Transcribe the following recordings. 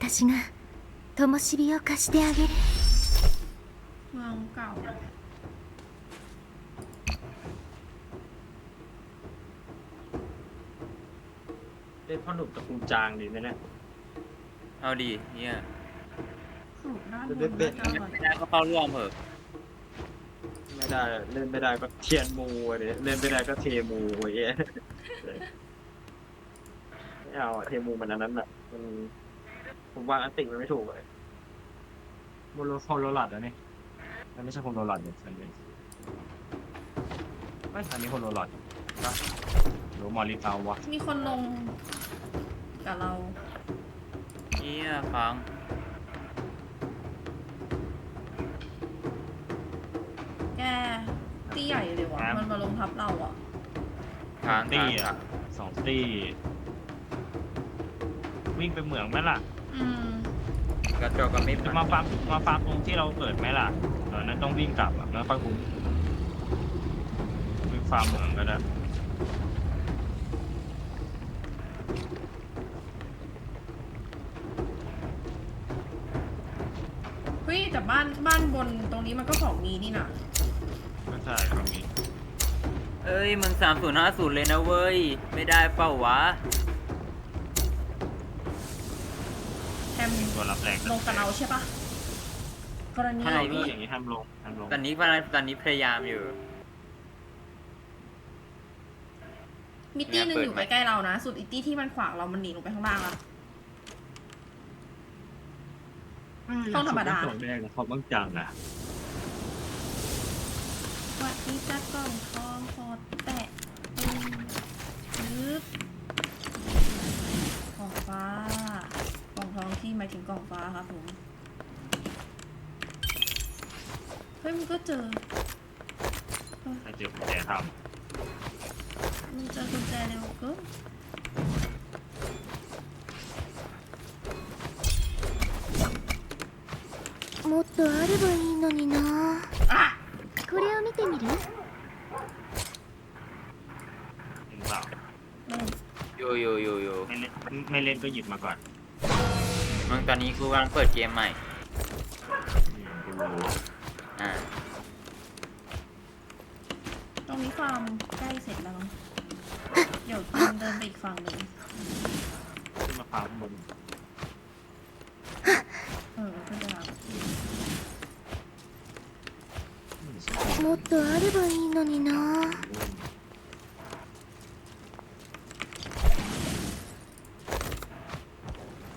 私が灯火を貸してあげる เมืองเก่า เล่นพ่อหนุ่มกับคุณจางดีไหมเนี่ย เอาดีเนี่ย สูตรด้านบ เด็ น ด น่า ๆ จะอร่อย ไม่ได้ก็เข้าร่วมเถอะ ไม่ได้เล่นไม่ได้ก็เทียนมูอะเนี่ยเล่นไม่ได้ก็เทมูไอ้เงี้ยไม่เอาอะเทมูมันอันนั้นอ่ะมัน ผมวางอันติมันไม่ถูกเลยโมโลโคโรลัดอะนี่มันไม่ใช่โคโรลัดเนี่ยมันเป็นไม่อันนี้โคโรลัดปะหรือมอริเตาวะมีคนลงกับเราเนี่ยค้างแกตีใหญ่เลยวะมันมาลงทับเราอะค้างตี้ค้างอะสองตี้วิ่งไปเหมืองไหมล่ะ อืมกระจกก็ไม่จะมาฟาร์มมาฟาร์มตรงที่เราเกิดไหมล่ะตอนนั้นต้องวิ่งกลับอะแล้วค่อยคุ้มวิ่งฟาร์มเหมืองก็ได้เฮ้ยแต่บ้านบ้านบนตรงนี้มันก็ของมีนี่นะก็ใช่ก็มีเอ้ยมึงสามศูนย์ห้าศูนย์เลยนะเว้ย ไม่ได้เปล่าวะ มตัวรับแรงลงกับเราใช่ปะกรณีใช่พี่อย่างนี้ทำลงทำลงตอนนี้ตอนนี้พยายามอยู่มิตตี้หนึ่งเปิดอยู่ไหมใกล้ๆเรานะ สุดอิตตี้ที่มันขวางเรา มันหนีลงไปข้างล่างละต้องธรรมดาตัวแรกนะเขาบ้างจังอะสวัสดีจ้ากล่องทองพอแตะปึ้งปึ๊บกล่องฟ้ากล่องท องที่หมายถึงกล่องฟ้าครับผมเฮ้ยมันก็เจอ ใครเจอกุญแจท มันเจอกุญแจเร็วเกิน もっとあればいいのにな อ่ะ これを見てみる ำเห็นเปล่า แม่ง โยโยโยโย ไม่เล่นไม่เล่นก็หยิบมาก่อน มึงตอนนี้กูกำลังเปิดเกมใหม่ อืมกูรู้ อ่า ตรงนี้ฟาร์มใกล้เสร็จแล้วมั้งเดี๋ยวเดินไปอีกฝั่งหนึ่ง ขึ้นมาฟาร์มข้างบน เออขึ้นไปแล้ว もっとあればいいのにな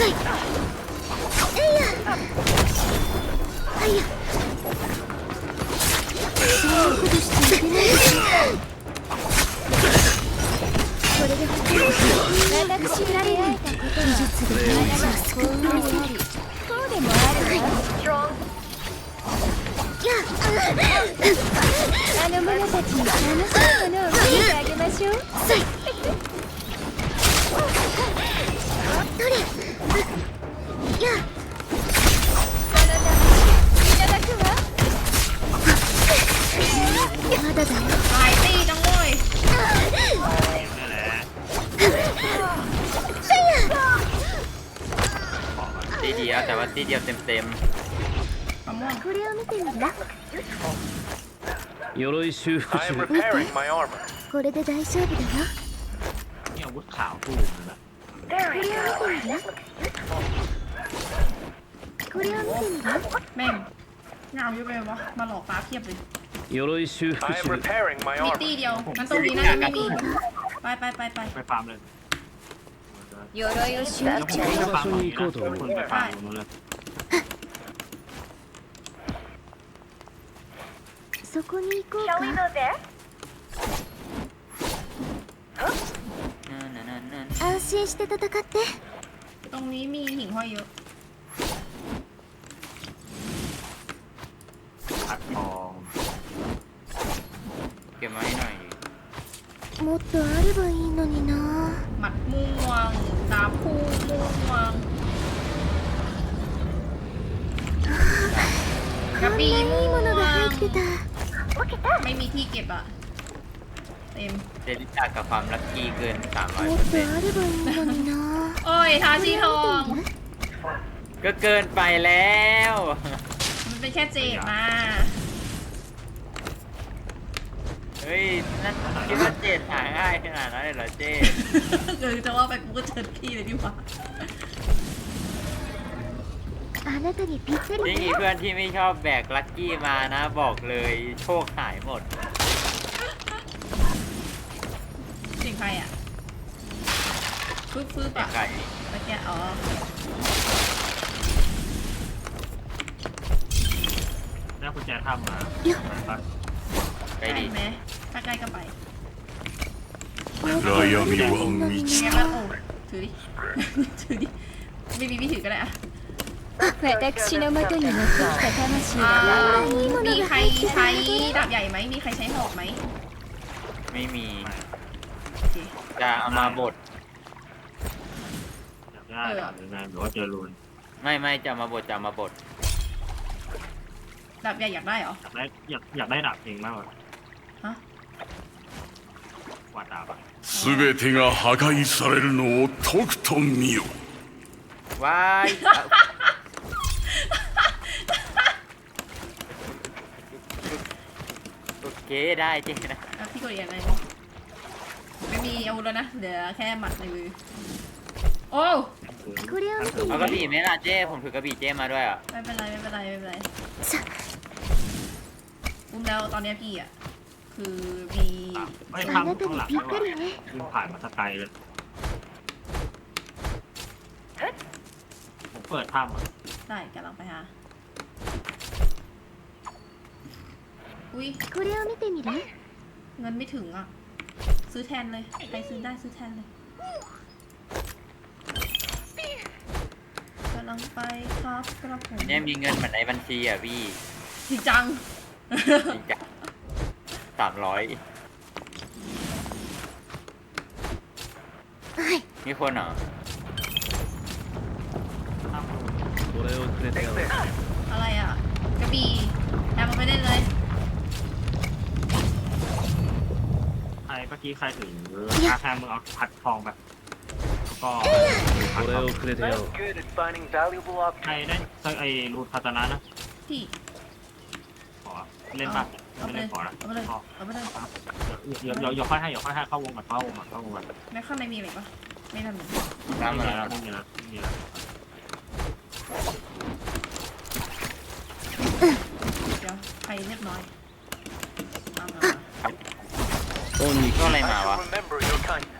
そい。えいや。はいや。そんなことしちゃいけないでしょこれで私に出会えたことは術で命を救う幸運であり不幸でもあるわいやあの者たちに楽しいものを見せてあげましょうどれ วแต่ว่าตีเดียวเต็มเต็ม มะม่วง これを見てみる鎧修復 I 中 am repairing my armor. これで大丈夫だよ นี่อาวุธขาวตู้นั่นแหละ これを見てみるこれを見てみる แม่งเงาเยอะไปวะมาหลอกฟ้าเพียบเลย 鎧修復 I am 中 repairing my มี armor. ตีเดียวงั้นตรงนี้น่าจะไม่มี ไปไปไปไป ไปฟาร์มเลย 鎧を修 แล้ว 復 ผม 中 จะฟาร์มตรงนี้นะแล้วคุณไปฟาร์มตรงนู้นเลย そこに行こうか ๆนั่นนั่นนั่น 安心して戦って ตรงนี้มีหิ่งห้อยเยอะ もっとあればいいのにな หมัดม่วงดาบคู่ม่วงกระ こんな บี่ いい ม่ ものがว入って ง た ไม่มีที่เก็บอะเต็ม เจริจากกับความลัคกี้เกิน 300 も เปอ っ ร์ と เซ็นต์ あればいいのにな โอ้ยทาชีทอง ก็เกินไปแล้ว มันเป็นแค่เจดมา ฮ้ย นั่นคิดว่าเจดหาง่ายขนาดนั้นเลยเหรอเจด เออจะว่าไปกูก็เชิญพี่เลยดีกว่า あなたにぴったり ยิ่งมีเพื่อนที่ไม่ชอบแบกลัคกี้มานะ บอกเลยโชคหายหมด เสิ่งใครอะฟึบฟึบ แต่ อะ ไก่ เมื่อกี้อ๋อ ได้กุญแจถ้ำมาไป ไป ใกล้ ดิ ไหม ถ้าใกล้ก็ไป もっとあればいいのに ยังไง な บ้างโอ้ถือดิ ถือดิ ไม่มีไม่ถือก็ได้อะ 私のもとに乗ってきた魂 อ่า が มีใครใช้ดาบใหญ่ไหม มีใครใช้หอกไหม ไม่มี โอเค จะเอามาบด อยากได้ดาบยังไงหรือว่าเจอรูน ไม่ไม่จะเอามาบดจะเอามาบด ดาบใหญ่อยากได้เหรอ อยากได้อยากอยากได้ดาบเองมากกว่า ฮะ กว่าดาบอะ 全てが破壊されるのをとくと見よ ว้ายโอเคได้เจนะ อ่ะพี่กดอีกอย่างไรไม่มีอาวุธแล้วนะ เหลือแค่หมัดในมือ โอ้ これを見て เอา み กระ る บี่ไหมล่ะเจ้ผมถือกระบี่เจ้มาด้วยอ่ะ ไม่เป็นไรไม่เป็นไรไม่เป็นไร さ อุ้มแล้วตอนเนี้ยพี่อ่ะ คือมี ไม่ あ ทำ なた ข้างหลั に ง ぴ ด้วย った ว่ะ りね ยิงผ่านมาสกไกลเลยผมเปิดถ้ำอะ ได้กำลังไปหา อุ้ย これを見てみる เงินไม่ถึงอ่ะ ซื้อแทนเลย ใครซื้อได้ซื้อแทนเลยกำลังไปครับกระผม เนี่ยมีเงินเหมือนในบัญชีอ่ะพี่ จริงจัง จริงจัง สามร้อย はい มีคนเหรอ これをくれてやろう อะไรอ่ะ กระบี่แอบมาไปเล่นเลย ใครเมื่อกี้ใครถึงอาแคมมึงเอาผัดทองแบบแล้วก็ผัด こ ท れ อง をくれてやろう good at finding valuable ใคร objects. ได้ไอ้รูดคาตานะนะ พี่ ขอเล่นป่ะ เอาไม่ไปเลเล่ยนขอนะเอาไปเลยขอเอาไปเลยเดี๋ยวเดี๋ยวเดี๋ยวค่อยให้เดี๋ยวค่อยให้เข้าวงก่อนเข้าวงก่อนเข้าวงก่อนแม่ข้างในมีอะไรปะไม่ทำหนึ่งตามมาแล้วไม่มีแล้วไม่มีแล้วเดี๋ยวใครเรียบร้อยเอามา恩にก็อะไร I มาวะ shall remember your kindness.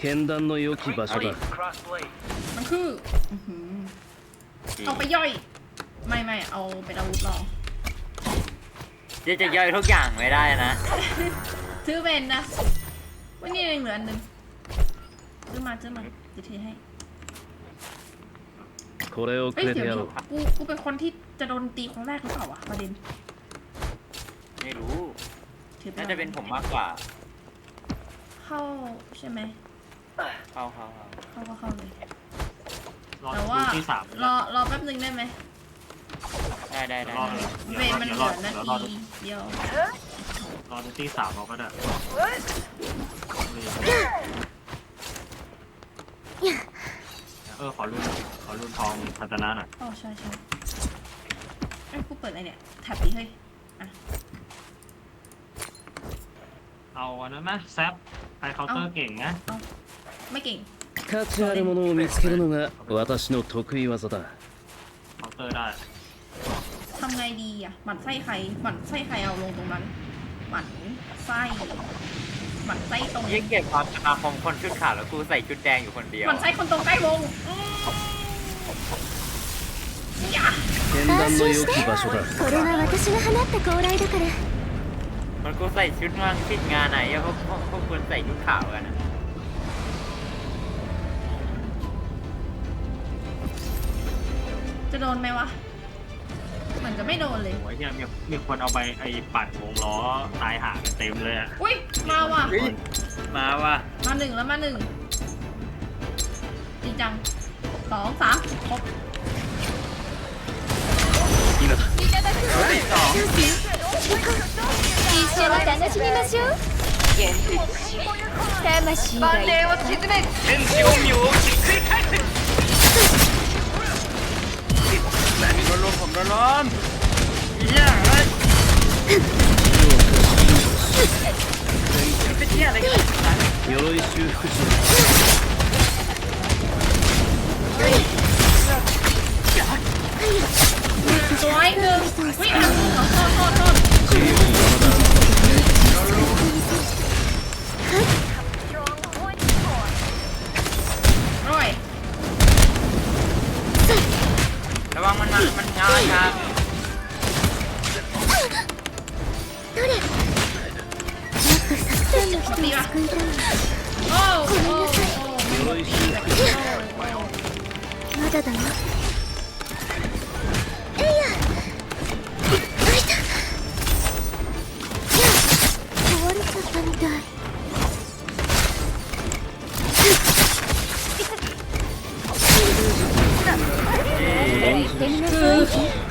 剣断の良き場所だ Cross blade. มันคืออื้อหือเอาไปย่อย ไม่ไม่เอาเป็นอาวุธลอง เจ๊จะย่อยทุกอย่างไม่ได้นะ ซื้อเป็นนะวันนี้ยังเหลืออันหนึ่งซื้อมาซื้อมาจะถือให้ これを เอ้ย くれ เดี๋ て ยว や ดิ ろう กูกูเป็นคนที่จะโดนตีคนแรกหรือเปล่าวะประเด็น ไม่รู้ ถือไป น่า ก่ จะเป็นผมมากกว่า เข้าใช่ไหม เข้าเข้าเข้าเข้าก็เข้าเลยรอแต่ว่าดูที่สามรอรอแป๊บหนึ่งได้ไหมได้ได้ได้รอได้เดี๋ยวเวรรอมันเดี๋เหยวรลืออนาเดี๋ยวรอทีเดียวรอดูที่สามเราก็ได้เออขอรุ่นขอรุ่นทองคาตานะหน่อยอ๋อใช่ใช่เอ้ยกูเปิดอะไรเนี่ยแท็บดิเฮ้ยเอาอันนั้นไหมแซฟใครเคาน์เตอร์เก่งนะ ไม่เก่ง 価値あるものを見つけるのが私の得意技だ เคาน์เตอร์ได้ ทำไงดีอ่ะหมั่นไส้ใครหมั่นไส้ใครเอาลงตรงนั้นหมั่นไส้หมั่นไส้ตรง ยิ่งเก็บความสมาคมคนชุดขาวแล้วกูใส่ชุดแดงอยู่คนเดียว หมั่นไส้คนตรงใกล้วงอืมอย่า 剣断の良き場所だこれは私が放った高麗だから มันก็ใส่ชุดว่างติดงานไหนอะพวกพวกพวกคนใส่ชุดขาวกันอะ จะโดนไหมวะเหมือนจะไม่โดนเลย โอ้ยเนี่ยมีมีคนเอาไปไอ้ปัดวงล้อตายหากันเต็มเลยอ่ะ อุ้ยมาว่ะ มาว่ะ มาหนึ่งแล้วมาหนึ่งจริงจังสองสามครบ 今だ สอง 一緒に楽しみましょう魂がいを沈め天地陰陽をひっくり返 す โดนลมผมโดนลมเหี้ยเฮ้ยเป็นเหี้ยอะไรกัน 鎧修復中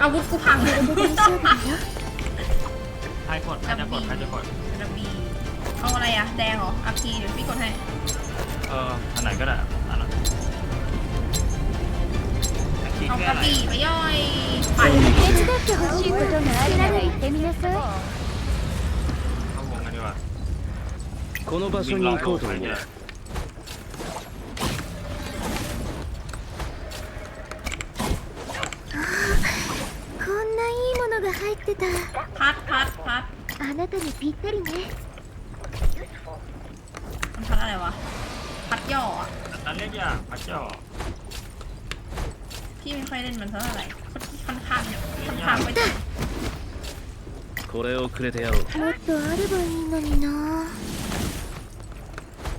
อาวุธกูพัง ใครกดใครจะกดใครจะกด กระบี่เอาอะไรอะแดงเหรออาพีเดี๋ยวพี่กดให้ เอออันไหนก็ได้อันนั้น คิด เอา เพื่อก อะไร ระบี่ไปย่อยปั่น 手伝ってほしいことがあるなら言ってみなさい เข้าวงกันดีกว่า この場所に行こうと思う た พัดพัดพัด あなたにぴったりね มันพัดอะไรวะ พัดย่ออะ นั้นเรียกอย่างพระเจ้า พี่ไม่ค่อยเล่นมันเท่าไหร่ค่อนข้างค่อนข้างไปถึง これをくれてやろうもっとあればいいのにな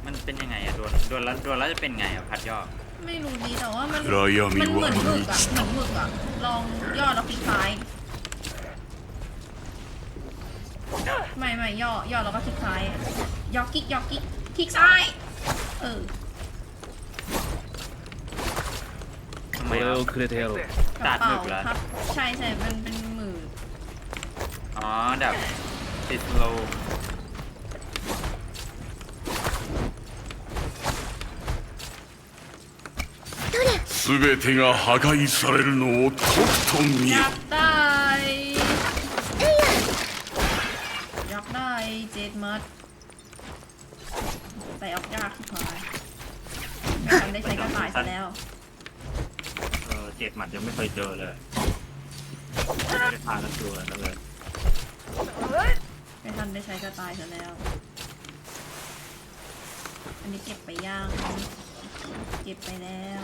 มันเป็นยังไงอะโดนโดนแล้วโดนแล้วจะเป็นไงอะพัดยอด ไม่รู้ดีแต่ว่ามัน 暗闇 มันเหมือนหมึก は อะเหมือนหมึกอะลองย่อแล้วคลิกซ้าย ไม่ไม่ย่อย่อแล้วก็คลิกซ้ายย่อคลิกย่อคลิกคลิกซ้าย เออ ทำไม これ อะ をくれてやろう กระเป๋า ตัดหมึกเหรอ ครับ ใช่ใช่มันเป็นหมือ อ๋อแบบติดโล 全てが破壊されるのをとくと見 อ よ ยาก มัดแต่ออกยากที่พายไม่ทันได้ใช้กระต่ายซะแล้วเออเจ็ดหมัดยังไม่เคยเจอเลยไม่ได้พากันตัวนั่นเลยไม่ทันได้ใช้กระต่ายซะแล้ว อันนี้เก็บไปย่าง เก็บไปแล้ว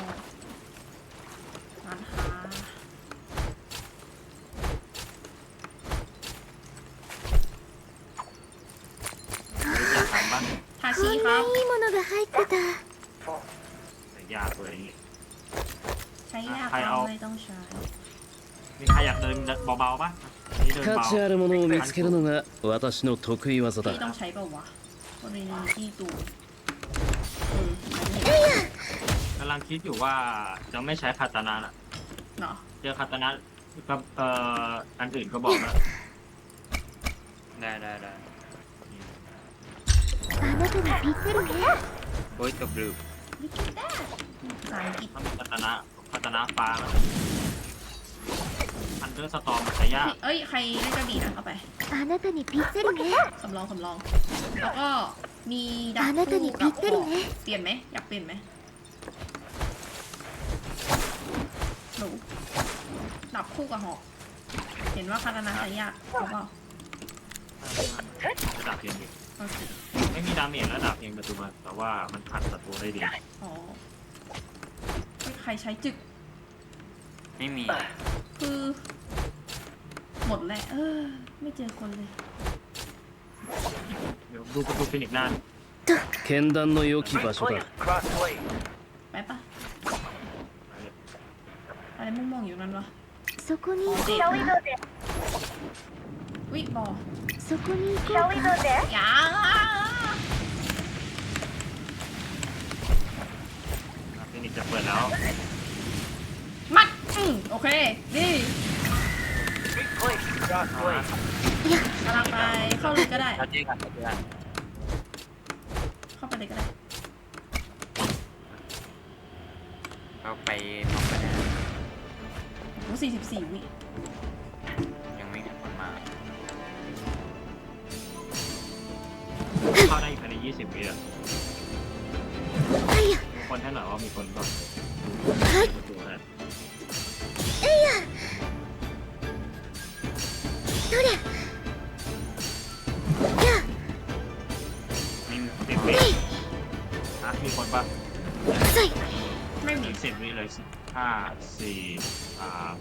いいものが入ってた แต่ยากเลยอย่างงี้ ใช้ยาก ใครเอา ไม่ต้องใช้ มีใครอยากเดินเบาๆปะอันนี้เดิน 価 เบา 値あるものを見つけるのが私の得意技 พี่ だ ต้องใช้เปล่าวะคนนี้ที่ตูเออใช้ กำลังคิดอยู่ว่าจะไม่ใช้คาตานะอะ เนาะ เจอคาตานะกับเอ่ออันอื่นก็บอกนะ ได้ได้ได้ โอ้ยตบลืม ภาษาอังกฤษ ถ้ามีคาตานะคาตานะฟ้ามันอันเดอร์สตอมใช้ยาก เอ้ย ใครเล่นกระบี่นะเอาไป あなたにぴったりね สำรองสำรอง แล้วก็มีดั あ บ なた คู่ にぴ กับ った ห り อก ね เปลี่ยนไหมอยากเปลี่ยนไหมหนูดับคู่กับหอก เห็นว่าคาตานาใช้ยากหรือเปล่า ระดับเพียงเดียว โอเค ไม่มีดาเมจระดับเพียงปัจจุบันแต่ว่ามันขัดศัตรูได้ดี อ๋อเฮ้ยใครใช้จึก ไม่มี คือ หมดแล้วเออ ไม่เจอคนเลย เดี๋ยวดูประตูฟินิกซ์หน้า 剣断の良き場所だ Cross blade. ไปปะอะไรม่วงๆอยู่นั่นวะ そこに อ๋อ 行こ เด็ก う วิบอ そこに行こうか อย่า ฟินิกซ์จะเปิดแล้ว มัดอืมโอเคดี Big place. Cross blade. กำลังไปเข้าเลยก็ได้ เราเจอกันเราเจอกัน เข้าไปเลยก็ได้ เราไปพร้อมกันนะ โอ้สี่สิบสี่วิ ยี่สิบวิอะคนให้หน่อยว่ามีคนก่อนดูนะมีสิบวิอะมีคนปะไม่มีสิบวิเลยสิห้าสี่สาม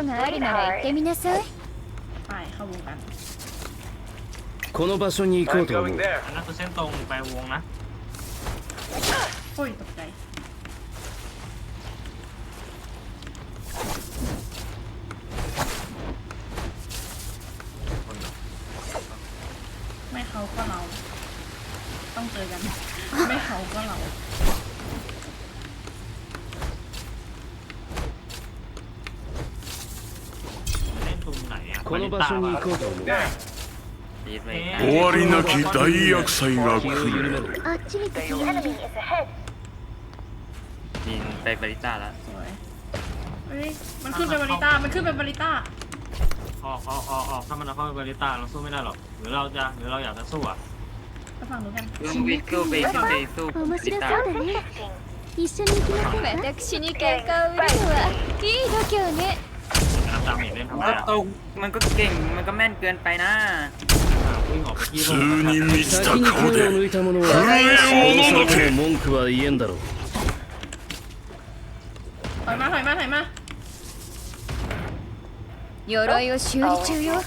ことがあるなら言ってみなさい ไปเข้าวงกัน この場所に行こ I'm うと思 going う there. อันนั้นคือเส้นตรงไปวงนะ โอ้ยตกใจ 場所に行こうと思う There. ดีดไป 終わりなき大厄災が気を来緩めるろあっちに敵がいる ดินไปบาริต้าแล้ว สวยเฮ้ย มันขึ้นเป็นบาริต้า มันขึ้นเป็นบาริต้า ออกออกออกออกถ้ามันเอาเข้าไปบริต้าเราสู้ไม่ได้หรอกหรือเราจะหรือเราอยากจะสู้อ่ะ ไปฟังดูกัน เครื่องวิกเกิลไปขึ้นไปสู้บา 面 ริ 白 ต้า そうだね一緒に行きませんか私に喧嘩を売るのはいい度胸ね น้ำ ตาเมจเล่นทำไม ก็ อ่ะ ตรงมันก็เก่ง มันก็แม่นเกินไปนะ อ่ะวิ่งออกไปที่ 普 โล 通 ก に満ちた先に顔声をで抜いた者は震える者そののけ文句は言えんだろう ถอยมา ถอยมา ถอยมา 鎧を修理中よ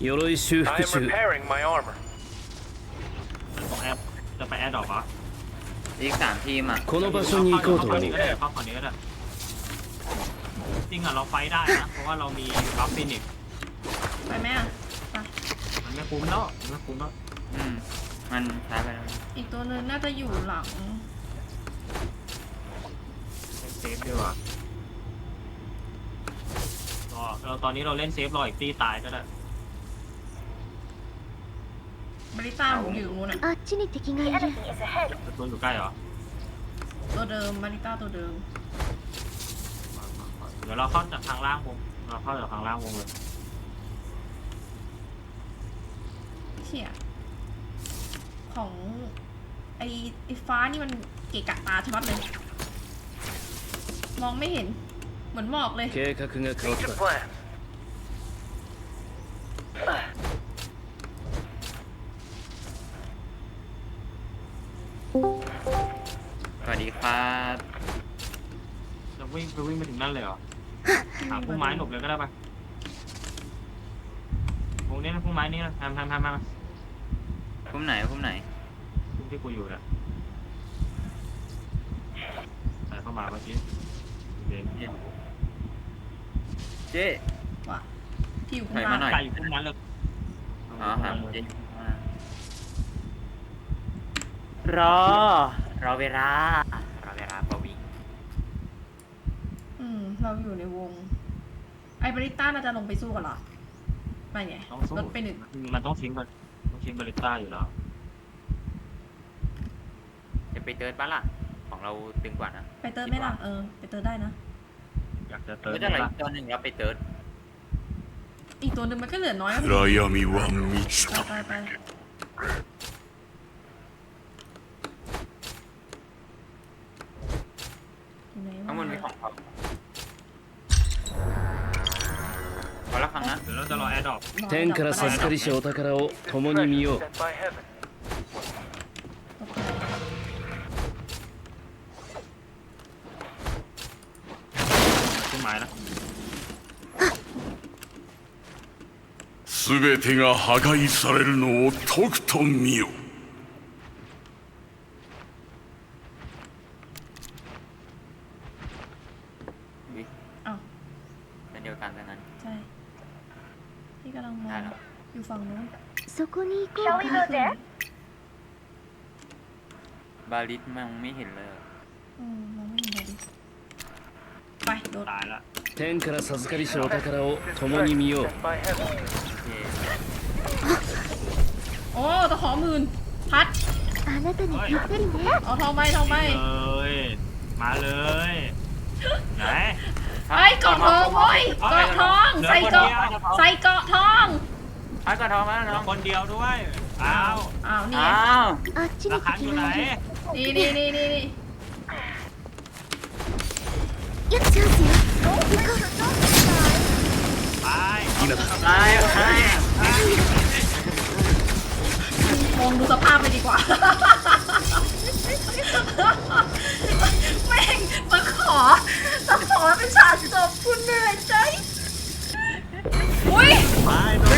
鎧修 I 復 am 中 repairing my armor. ตรงแอปจะไปแอดดอกเหรอ อีกสามทีมอ่ะ この場所に行こうと เข้า 思 นี้ う ก็ได้เข้าฝั่งนี้ก็ได้ จริงอ่ะเราไฟได้นะ เพราะว่าเรามีบัฟฟินิกซ์ ไปไหมอ่ะไป มันไม่คุ้มแล้วมันไม่คุ้มแล้ว อืม มันช้าไปแล้ว อีกตัวหนึงน่าจะอยู่หลัง เล่นเซฟดีกว่าก็เราตอนนี้เราเล่นเซฟรออีกตีตายก็ได้ บาริต้าผมอยู่ตรงนู้นอ่ะ あっちに敵がいる แต่ตัวอยู่ใกล้เหรอ ตัวเดิม บาริต้าตัวเดิม เดี๋ยวเราเข้าจากทางล่างวงเราเข้าจากทางล่างวงเลย เชี่ยของไอไอฟ้านี่มันเกะกะตาชะมัดเลย มองไม่เห็น เหมือนหมอกเลย 計画が変わっ Change た of plan. สวัสดีครับ จะวิ่งไปวิ่งไปถึงนั่นเลยเหรอ หาพุ่มไม้หลบเลยก็ได้ปะวงนี้นะพุ่มไม้นี่นะทำทำทำทำพุ่มไหนพุ่มไหนพุ่มที่กูอยู่นะใส่เข้ามาเมื่อกี้เด่นเจ๊ว่ะที่อยู่ข้างถอยมาหน่ล่างอยไก่อยู่พุ่มนั้นเลยอ๋อครับเจ๊รอ รอเวลารอเวลาปวิง อืม เราอยู่ในวง ไอบาริต้าน่าจะลงไปสู้กันเหรอไม่ไง ต้องสู้ ลดไปหนึ่ง มันต้องทิ้งมันต้องทิ้งบาริต้าอยู่แล้ว จะไปเติร์ดปะล่ะ ของเราตึงกว่านะ ไปเติร์ดไหมล่ะ เออ ไปเติร์ดได้นะ อยากจะเติม ก็จะไหลตัวหนึ่งแล้วไปเติร์ด อีกตัวหนึ่งมันก็เหลือน้อยนะ 暗闇は満ち ไป た ไปไป อยู่ไหนวะ ข้างบนมีของเขา 天から授かりしお宝を共に見よう。すべてが破壊されるのをとくと見よ。 บาลิสมันไม่เห็นเลยอะ อืมมองไม่เห็นเลยดิไปโดด ตายละ 天から授かりしお宝を共に見よう Sent by heaven. โอเค โอ้ตะขอหมื่นพัด あなたにぴったりね เอาทองไปทองไป เลยมาเลยไหน ไอ้ยเกาะทองเว้ยเกาะทอง ใส่เกาะใส่เกาะทอง พัดกระทองมา เหลื น้ อ อง คนเดียวด้วยอ้าว อ้าวนี่ อ้าว あっちに ราคา 敵 อยู่ が ไหน いる นี่นี่นี่นี่นี่ よっチャンスよ行こう ไป ตายตาย มองดูสภาพไปดีกว่า แม่งมาขอมาขอเป็นฉากจบคุณเหนื่อยใจ อุ้ย ไปโดน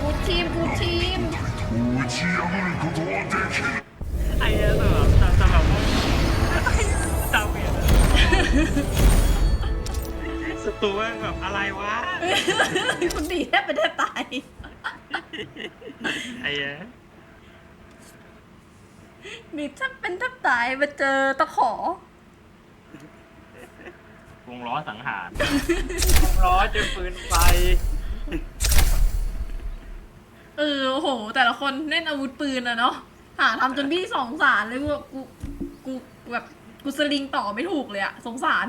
กูทีมกูทีม ไอ้เนี้ยสำหสำหรับาเวียนสตูแม่งแบบอะไรวะ คุณดีแทบไม่ได้ตาย ไอ้เนี้ยมีแทบเป็นแทบตายมาเจอตะขอ วงล้อสังหารวงล้อจะปืนไฟเออโอ้โห แต่ละคนเล่นอาวุธปืนอะเนาะหาทำจนพี่สงสารเลยกูกูกูแบบกูสลิงต่อไม่ถูกเลยอะสงสาร